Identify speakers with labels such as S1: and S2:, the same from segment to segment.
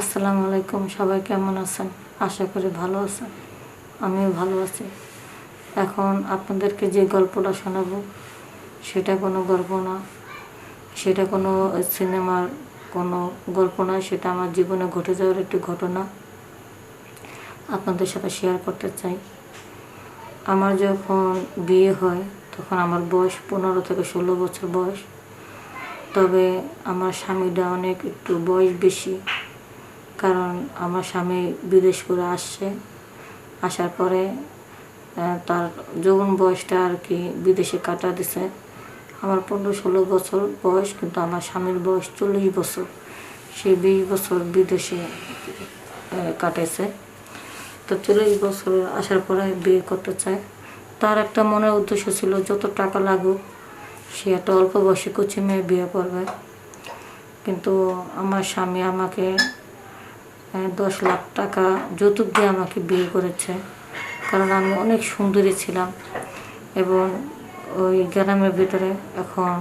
S1: আসসালামু আলাইকুম, সবাই কেমন আছেন? আশা করি ভালো আছেন, আমিও ভালো আছি। এখন আপনাদেরকে যে গল্পটা শোনাবো, সেটা কোনো গল্প না। সেটা কোনো সিনেমার কোনো গল্প না সেটা আমার জীবনে ঘটে যাওয়ার একটি ঘটনা। আপনাদের সাথে শেয়ার করতে চাই। আমার যখন বিয়ে হয়, তখন আমার বয়স পনেরো থেকে ষোলো বছর বয়স। তবে আমার স্বামীটা অনেক একটু বয়স বেশি। কারণ আমার স্বামী বিদেশ করে আসছে। আসার পরে তার যৌবন বয়সটা আর কি বিদেশে কাটা দিছে। আমার পনেরো ষোলো বছর বয়স, কিন্তু আমার স্বামীর বয়স চল্লিশ বছর। সে বিশ বছর বিদেশে কাটাইছে। তো চল্লিশ বছর আসার পরে বিয়ে করতে চায়। তার একটা মনের উদ্দেশ্য ছিল, যত টাকা লাগুক, সে একটা অল্প বয়সে কুচি মেয়ে বিয়ে করবে। কিন্তু আমার স্বামী আমাকে দশ লাখ টাকা যৌতুক দিয়ে আমাকে বিয়ে করেছে। কারণ আমি অনেক সুন্দরী ছিলাম এবং ওই গ্রামের ভিতরে এখন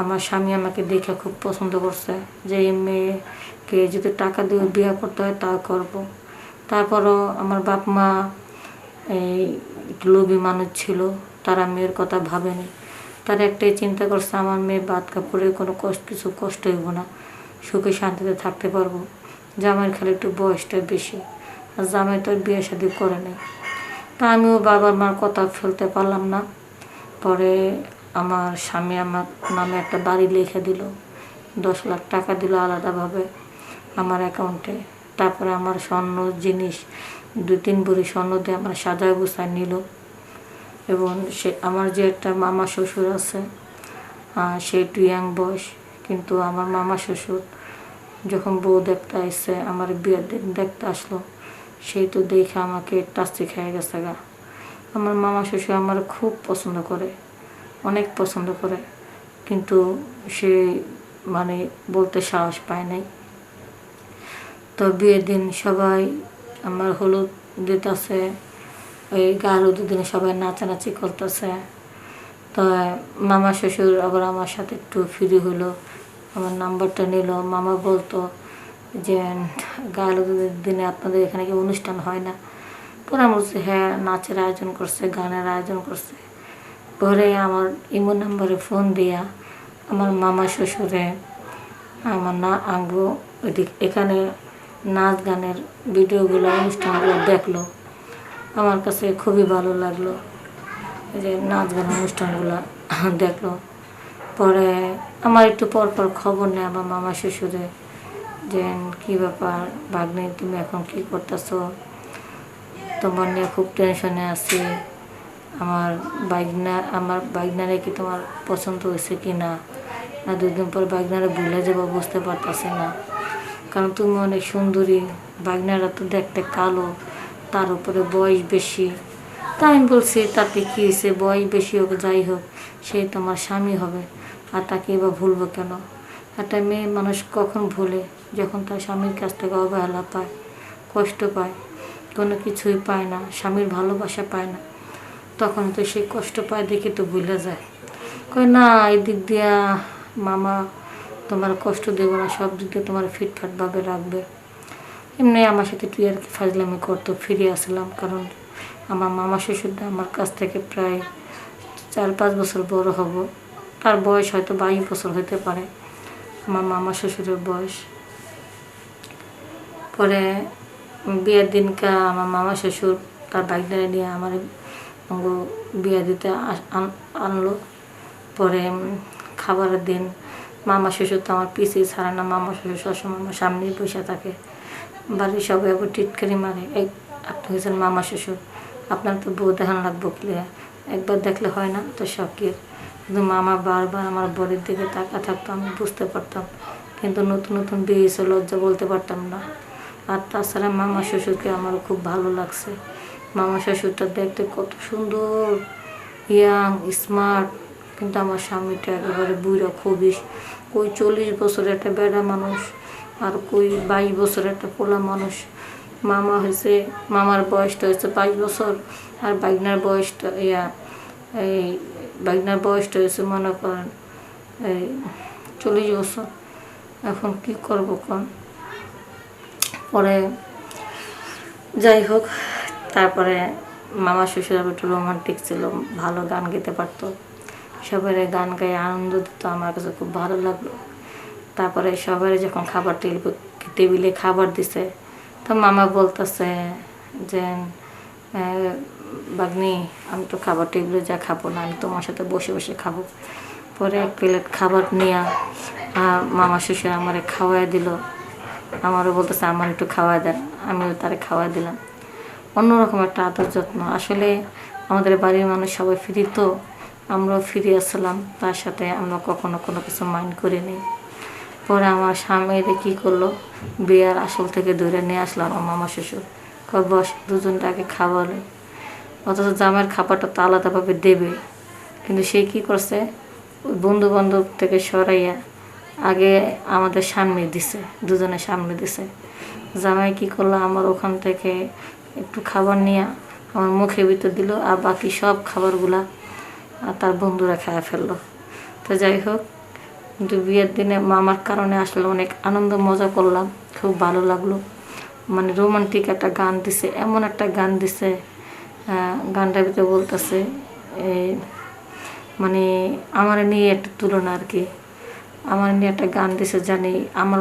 S1: আমার স্বামী আমাকে দেখে খুব পছন্দ করছে যে, এই মেয়েকে যদি টাকা দিয়ে বিয়ে করতে হয় তা করব। তারপরও আমার বাপ মা এই লোভী মানুষ ছিল, তারা মেয়ের কথা ভাবেনি। তারা একটাই চিন্তা করছে, আমার মেয়ে বাদ কাপড়ে কোনো কষ্ট, কিছু কষ্ট হইব না, সুখে শান্তিতে থাকতে পারব। জামাইয়ের খালি একটু বয়সটা বেশি। আর জামাই তো বিয়ে শাদি করে নেই। তা আমিও বাবার মার কথা ফেলতে পারলাম না। পরে আমার স্বামী আমার নামে একটা বাড়ি লিখে দিল। দশ লাখ টাকা দিল আলাদাভাবে আমার অ্যাকাউন্টে। তারপরে আমার স্বর্ণ জিনিস, দুই তিন ভরি স্বর্ণ দিয়ে আমার সাজায় গুছায় নিল। এবং সে আমার যে একটা মামা শ্বশুর আছে সে একটু ইয়াং বয়স, কিন্তু আমার মামা শ্বশুর যখন বউ দেখতে আসছে আমার বিয়ের দিন দেখতে আসলো সেই তো দেখে আমাকে টাস্তি খেয়ে গেছে গা। আমার মামা শ্বশুর আমার খুব পছন্দ করে, অনেক পছন্দ করে, কিন্তু সে মানে বলতে সাহস পায় নাই। তো বিয়ের দিন সবাই আমার হলুদ দিতেছে ওই গা হলুদের দিনে সবাই নাচানাচি করতেছে। তো মামা শ্বশুর আবার আমার সাথে একটু ফ্রি হলো আমার নাম্বারটা নিল, মামা বলতো যে গা হলুদের দিনে আপনাদের এখানে কি অনুষ্ঠান হয় না? পরে আমি বলছি হ্যাঁ নাচের আয়োজন করছে, গানের আয়োজন করছে। পরে আমার ইমো নাম্বারে ফোন দিয়া আমার মামা শ্বশুরে, আমার না, আঙ্গু ওইদিক, এখানে নাচ গানের ভিডিওগুলো, অনুষ্ঠানগুলো দেখল। আমার কাছে খুবই ভালো লাগল যে নাচ গান অনুষ্ঠানগুলো দেখল। পরে আমার একটু পর পর খবর নেয় আমার মামা শ্বশুরে যে কী ব্যাপার, ভাগ্নে তুমি এখন কী করতেছো? তোমার নিয়ে খুব টেনশনে আছি। আমার বাইকনা আমার বাইকনারে কি তোমার পছন্দ হয়েছে কি না? না, দুদিন পর বাইকনারে ভুলে যাব, বুঝতে পারতাছি না। কারণ তুমি অনেক সুন্দরী বাইকনারা তো দেখতে কালো, তার উপরে বয়স বেশি। তাই আমি বলছি, তাতে কী হয়েছে? বয়স বেশি হোক, যাই হোক, সে তোমার স্বামী হবে। আর তাকে এবার ভুলবো কেন? একটা মেয়ে মানুষ কখন ভুলে? যখন তার স্বামীর কাছ থেকে অবহেলা পায়, কষ্ট পায়, কোনো কিছুই পায় না, স্বামীর ভালোবাসা পায় না, তখন তো সে কষ্ট পায় দেখে তো ভুলে যায়। কয়, না এই দিক দিয়া মামা তোমার কষ্ট দেবো না, সব দিক দিয়ে তোমার ফিটফাটভাবে রাখবে। এমনি আমার সাথে তুই আর কি ফাজলামি করতো, ফিরে আসলাম, কারণ আমার মামা শ্বশুরটা আমার কাছ থেকে প্রায় চার পাঁচ বছর বড় হব। তার বয়স হয়তো বাইশ বছর হতে পারে। আমার মামা শ্বশুরের বয়স। পরে বিয়ের দিনকা আমার মামা শ্বশুর তার বাইক দাঁড়িয়ে নিয়ে আমার বিয়ে দিতে আনলো। পরে খাবারের দিন মামা শ্বশুর তো আমার পিছিয়ে ছাড়ে না, মামা শ্বশুর সবসময় আমার সামনেই বসে থাকে। বাড়ির সবাই আবার টিটকারি মারে, এই, আপনি হয়েছেন মামা শ্বশুর, আপনার তো বউ দেখান লাগবো ক্লিয়ার একবার দেখলে হয় না তো শখের কিন্তু মামা বারবার আমার বডির দিকে তাকা থাকতো, আমি বুঝতে পারতাম। কিন্তু নতুন নতুন বিয়ে হয়েছে, লজ্জা বলতে পারতাম না। আর তাছাড়া মামা শ্বশুরকে আমার খুব ভালো লাগছে। মামা শ্বশুরটা দেখতে কত সুন্দর ইয়াং স্মার্ট কিন্তু আমার স্বামীটা একেবারে বুড়া খুবই কই চল্লিশ বছর একটা বেড়া মানুষ, আর কই বাইশ বছর একটা পোলা মানুষ। মামা হয়েছে, মামার বয়সটা হয়েছে বাইশ বছর, আর বাইকনার বয়সটা, ইয়া, এই বাইকনার বয়সটা হয়েছে, মনে করেন, এই চল্লিশ বছর। এখন কি করব কোন? পরে যাই হোক, তারপরে মামা শ্বশুর একটু রোমান্টিক ছিল, ভালো গান গেতে পারতো। সবাই গান গায়ে আনন্দ দিত, আমার কাছে খুব ভালো লাগল। তারপরে সবাই যখন খাবার টেবিল টেবিলে খাবার দিছে, তো মামা বলতেছে যে বাগনি, আমি তো খাবার টেবিলে যা খাব না, আমি তোমার সাথে বসে বসে খাব। পরে এক প্লেট খাবার নিয়ে মামা শ্বশুর আমারে খাওয়াই দিল। আমারও বলতেছে, আমার একটু খাওয়াই দেন। আমিও তারে খাওয়াই দিলাম। অন্যরকম একটা আদর যত্ন। আসলে আমাদের বাড়ির মানুষ সবাই ফ্রি তো, আমরাও ফিরে আসলাম। তার সাথে আমরা কখনো কোনো কিছু মাইন্ড করিনি পরে আমার স্বামীরে কী করল? বিয়ার আসল থেকে দূরে নিয়ে আসলাম আমার মামা শ্বশুর। বস, দুজনটাকে খাওয়ালে। অথচ জামের খাবারটা তো আলাদাভাবে দেবে। কিন্তু সে কি করছে? ওই বন্ধু বান্ধব থেকে সরাইয়া আগে আমাদের সামনে দিছে, দুজনের সামনে দিছে। জামাই কি করল? আমার ওখান থেকে একটু খাবার নিয়ে আমার মুখের ভিতর দিল আর বাকি সব খাবারগুলা আর তার বন্ধুরা খেয়ে ফেলল। তো যাই হোক, কিন্তু বিয়ের দিনে মামার কারণে আসলে অনেক আনন্দ, মজা করলাম। খুব ভালো লাগল। মানে রোমান্টিক একটা গান দিছে, এমন একটা গান দিছে গানটার ভিতরে বলতেছে, এই মানে আমার নিয়ে একটা তুলনা আর কি। আমার নিয়ে একটা গান দিছে জানি আমার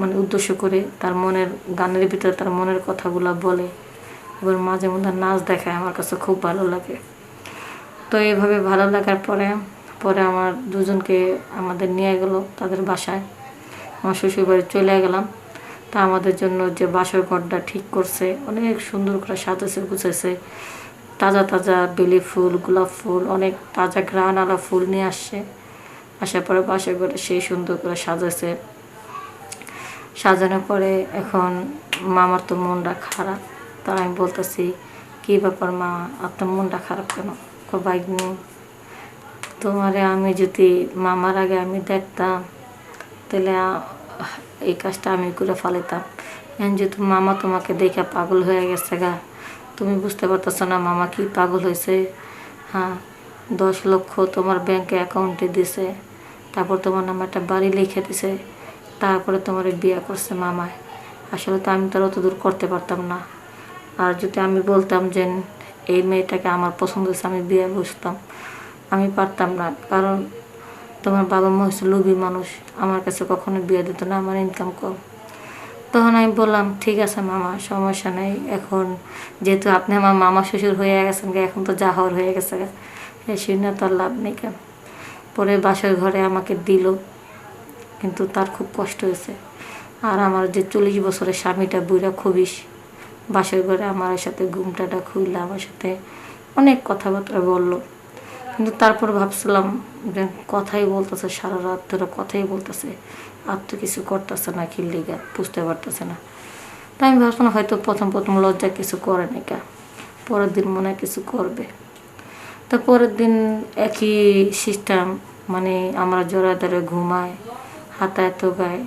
S1: মানে উদ্দেশ্য করে তার মনের, গানের ভিতরে তার মনের কথাগুলো বলে। এবার মাঝে মধ্যে নাচ দেখায় আমার কাছে খুব ভালো লাগে। তো এইভাবে ভালো লাগার পরে পরে আমার দুজনকে আমাদের নিয়ে গেলো তাদের বাসায়। আমার শ্বশুর বাড়ি চলে গেলাম। তা আমাদের জন্য যে বাসর ঘরটা ঠিক করছে, অনেক সুন্দর করে সাজাছে গুছেছে তাজা তাজা বেলি ফুল, গোলাপ ফুল, অনেক তাজা গ্রানালা ফুল নিয়ে আসছে আসার পরে বাসর করে সেই সুন্দর করে সাজাছে সাজানোর পরে এখন মামার তো মনটা খারাপ। তা আমি বলতেছি, কী ব্যাপার মা? আপনার মনটা খারাপ কেন? বাইক নিয়ে তোমারে আমি যদি মামার আগে আমি দেখতাম, তাহলে এই কাজটা আমি করে ফেলাতাম এখন যেহেতু মামা তোমাকে দেখে পাগল হয়ে গেছে গা তুমি বুঝতে পারতেছো না, মামা কি পাগল হয়েছে? হ্যাঁ দশ লক্ষ তোমার ব্যাংকে অ্যাকাউন্টে দিছে, তারপর তোমার নামে একটা বাড়ি লিখে দিছে, তারপরে তোমার বিয়ে করছে মামায়। আসলে তো আমি তো আর অত দূর করতে পারতাম না। আর যদি আমি বলতাম যে এই মেয়েটাকে আমার পছন্দ হয়েছে, আমি বিয়ে বসতাম। আমি পারতাম না, কারণ তোমার বাবা মা হচ্ছে লোভী মানুষ, আমার কাছে কখনো বিয়ে দিত না, আমার ইনকাম কম। তখন আমি বললাম, ঠিক আছে মামা, সমস্যা নেই। এখন যেহেতু আপনি আমার মামা শ্বশুর হয়ে গেছেন এখন তো হওয়ার হয়ে গেছে শুনে তো আর লাভ নেই কেন পরে বাসার ঘরে আমাকে দিল, কিন্তু তার খুব কষ্ট হয়েছে। আর আমার যে চল্লিশ বছরের স্বামীটা বুড়া খুবিস বাসার ঘরে আমার সাথে ঘুমটাটা খুইলা আমার সাথে অনেক কথাবার্তা বলল। কিন্তু তারপর ভাবছিলাম কথাই বলতেছে, সারা রাত ধরে কথাই বলতেছে। আর তো কিছু করতেছে না, কি লিগা, বুঝতে পারতেছে না। তাই আমি ভাবছিলাম হয়তো প্রথম প্রথম লজ্জা কিছু করে না কা, পরের দিন মনে কিছু করবে। তো পরের দিন একই সিস্টেম মানে আমরা জোড়া ধরে ঘুমায় হাতায় তো গায়ে,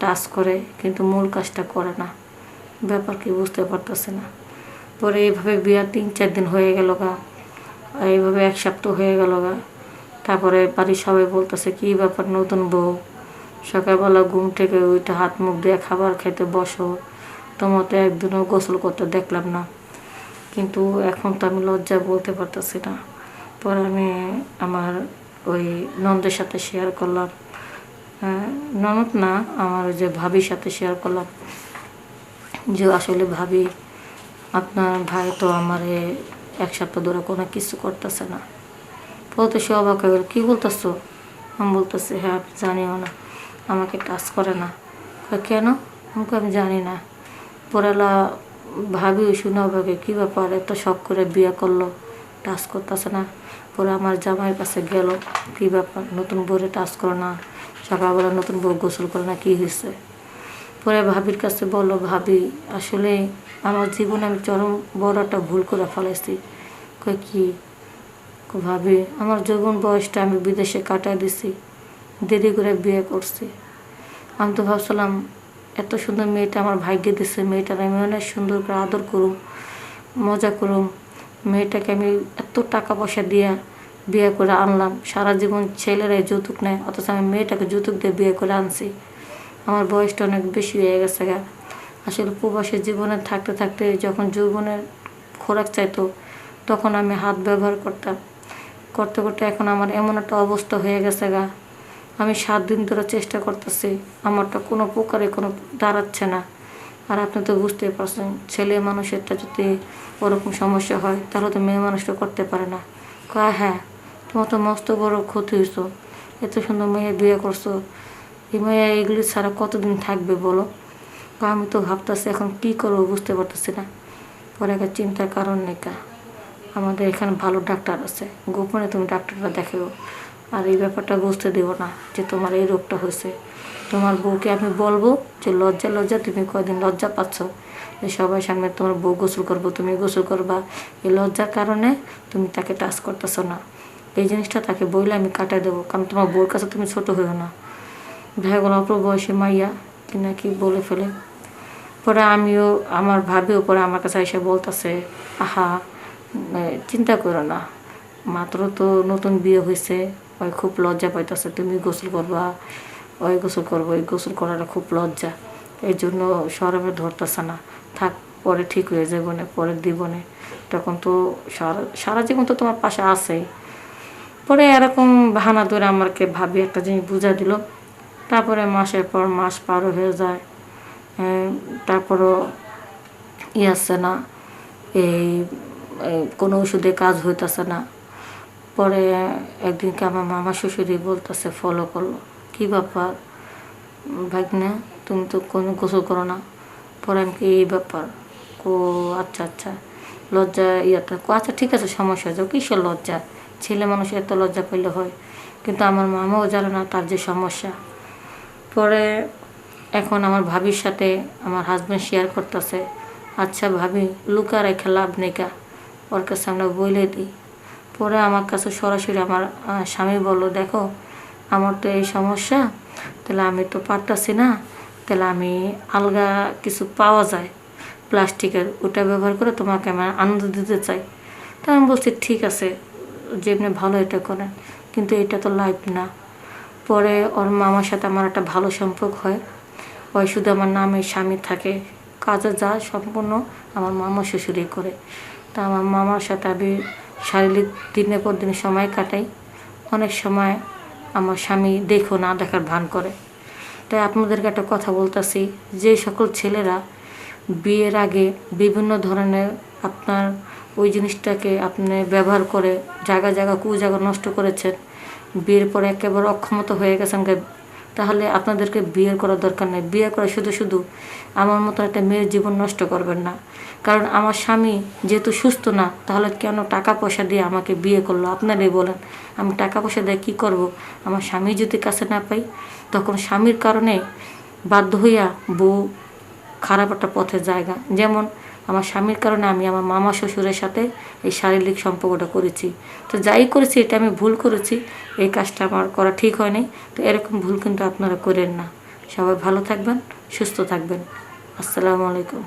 S1: টাচ করে, কিন্তু মূল কাজটা করে না। ব্যাপার কি বুঝতে পারতেছে না। পরে এইভাবে বিয়া তিন চার দিন হয়ে গেল গা, এইভাবে এক সপ্তাহ হয়ে গেল গা। তারপরে বাড়ির সবাই বলতেছে, কি ব্যাপার নতুন বউ? সকালবেলা ঘুম থেকে ওইটা হাত মুখ দিয়ে খাবার খেতে বসো। তোমার তো একদিনও গোসল করতে দেখলাম না। কিন্তু এখন তো আমি লজ্জা বলতে পারতেছি না। পরে আমি আমার ওই নন্দের সাথে শেয়ার করলাম। হ্যাঁ, ননদ না আমার ওই যে ভাবির সাথে শেয়ার করলাম। যে আসলে ভাবি আপনার ভাই তো আমার এক সপ্তাহ ধরে কোনো কিছু করতেছে না। বলতে সে অবাক হয়ে গেল। কী বলতেছো? আমি বলতেছি হ্যাঁ জানিও না। আমাকে টাচ করে না। কেন? আমাকে আমি জানি না। পরেলা ভাবি শুনে অবাকে কী ব্যাপার? এত শখ করে বিয়ে করল, টাচ করতেছে না। পরে আমার জামাইয়ের কাছে গেল, কী ব্যাপার? নতুন বউরে টাচ করে না। সকালবেলা নতুন বউ গোসল করে না, কী হয়েছে? পরে ভাবির কাছে বলল, ভাবি, আসলে আমার জীবনে আমি চরম বড় একটা ভুল করে ফেলেছি কই কি? ভাবি, আমার যৌবন বয়সটা আমি বিদেশে কাটায় দিছি। দেরি করে বিয়ে করছি। আমি তো ভাবছিলাম, এত সুন্দর মেয়েটা আমার ভাগ্যে দিছে, মেয়েটার আমি অনেক সুন্দর করে আদর করুম, মজা করুম। মেয়েটাকে আমি এত টাকা পয়সা দিয়া বিয়ে করে আনলাম। সারা জীবন ছেলেরাই যৌতুক নেয়, অথচ আমি মেয়েটাকে যৌতুক দিয়ে বিয়ে করে আনছি। আমার বয়সটা অনেক বেশি হয়ে গেছে গা। আসলে প্রবাসী জীবনে থাকতে থাকতে যখন যৌবনের খোরাক চাইতো, তখন আমি হাত ব্যবহার করতাম। করতে করতে এখন আমার এমন একটা অবস্থা হয়ে গেছে গা। আমি সাত দিন ধরে চেষ্টা করতেছি। আমারটা কোনো প্রকারে কোনো দাঁড়াচ্ছে না। আর আপনি তো বুঝতেই পারছেন, ছেলে মানুষেরটা যদি ওরকম সমস্যা হয়, তাহলে তো মেয়ে মানুষটা করতে পারে না। কয় হ্যাঁ তোমার তো মস্ত বড় ক্ষতি হয়েছো এত সুন্দর মেয়ে বিয়ে করছ। এই মেয়ে এগুলি ছাড়া কতদিন থাকবে বলো? আমি তো ভাবতেছি এখন কি করব বুঝতে পারতেছি না। পরে একটা চিন্তার কারণ নেই কা। আমাদের এখানে ভালো ডাক্তার আছে। গোপনে তুমি ডাক্তাররা দেখাও। আর এই ব্যাপারটা বুঝতে দেবো না যে তোমার এই রোগটা হয়েছে। তোমার বউকে আমি বলব যে, লজ্জা লজ্জা, তুমি কয়দিন লজ্জা পাচ্ছ? যে, সবাই সামনে তোমার বউ গোসল করব, তুমি গোসল করবা। এই লজ্জার কারণে তুমি তাকে টাচ করতেছো না। এই জিনিসটা তাকে বইলে আমি কাটাই দেবো, কারণ তোমার বউর কাছে তুমি ছোট হইও না। দেখা গেলো অল্প বয়সী মাইয়া, কি না কি বলে ফেলে। পরে আমিও, আমার ভাবিও পরে আমার কাছে এসে বলতেছে, আহা চিন্তা করো না। মাত্র তো নতুন বিয়ে হয়েছে ওই খুব লজ্জা পাইতেছে, তুমি গোসল করবা? ওই গোসল করব ওই গোসল করাটা খুব লজ্জা, এই জন্য সরমে ধরতেছে না। থাক, পরে ঠিক হয়ে যাবে না পরে দিবনে তখন তো সারা সারা জীবন তো তোমার পাশে আছেই। পরে এরকম বাহানা ধরে আমাকে ভাবি একটা জিনিস বুঝা দিল। তারপরে মাসের পর মাস পারও হয়ে যায়। তারপরও ই আসছে না এই কোনো ওষুধে কাজ হইতেছে না। পরে একদিনকে আমার মামা শ্বশুরই বলতেছে ফলো করল কি ব্যাপার? ভাগ্নে, তুমি তো কোনো গোসল করো না। পরে আমি কি এই ব্যাপার? কো আচ্ছা আচ্ছা। লজ্জা, ইয়েটা? কো আচ্ছা ঠিক আছে, সমস্যা হয়েছে। কিসের লজ্জা? ছেলে মানুষ এত লজ্জা পেলে হয়। কিন্তু আমার মামাও জানে না তার যে সমস্যা। পরে এখন আমার ভাবির সাথে আমার হাজব্যান্ড শেয়ার করতেছে আচ্ছা ভাবি লুকা রেখে লাভ নেই কা? ওর কাছে আমরা বলে দিই। পরে আমার কাছে সরাসরি আমার স্বামী বলল, দেখো, আমার তো এই সমস্যা, তাহলে আমি তো পারতাছি না, তাহলে আমি আলগা কিছু পাওয়া যায় প্লাস্টিকের, ওটা ব্যবহার করে তোমাকে আমি আনন্দ দিতে চাই। তা আমি বলছি, ঠিক আছে, যেমনি ভালো এটা করেন, কিন্তু এটা তো লাইফ না। পরে ওর মামার সাথে আমার একটা ভালো সম্পর্ক হয়। ওই শুধু আমার নামে স্বামী থাকে, কাজে যা সম্পূর্ণ আমার মামা শ্বশুরই করে। তা আমার মামার সাথে আমি শারীরিক দিনের পর দিন সময় কাটাই। অনেক সময় আমার স্বামী দেখো না দেখার ভান করে। তাই আপনাদেরকে একটা কথা বলতেছি, যে সকল ছেলেরা বিয়ের আগে বিভিন্ন ধরনের আপনার ওই জিনিসটাকে আপনি ব্যবহার করে জায়গা জায়গা কু জায়গা নষ্ট করেছেন, বিয়ের পরে একেবারে অক্ষমতা হয়ে গেছেন তাহলে আপনাদেরকে বিয়ে করার দরকার নেই। বিয়ে করা শুধু শুধু আমার মতো একটা মেয়ের জীবন নষ্ট করবেন না। কারণ আমার স্বামী যেহেতু সুস্থ না, তাহলে কেন টাকা পয়সা দিয়ে আমাকে বিয়ে করল? আপনারাই বলেন, আমি টাকা পয়সা দিয়ে কী করব? আমার স্বামী যদি কাছে না পাই, তখন স্বামীর কারণে বাধ্য হইয়া বউ খারাপ একটা পথের জায়গা। যেমন আমার স্বামীর কারণে আমি আমার মামা শ্বশুরের সাথে এই শারীরিক সম্পর্কটা করেছি। তো যাই করেছি, এটা আমি ভুল করেছি, এই কাজটা আমার করা ঠিক হয়নি। তো এরকম ভুল কিন্তু আপনারা করেন না। সবাই ভালো থাকবেন, সুস্থ থাকবেন। আসসালামু আলাইকুম।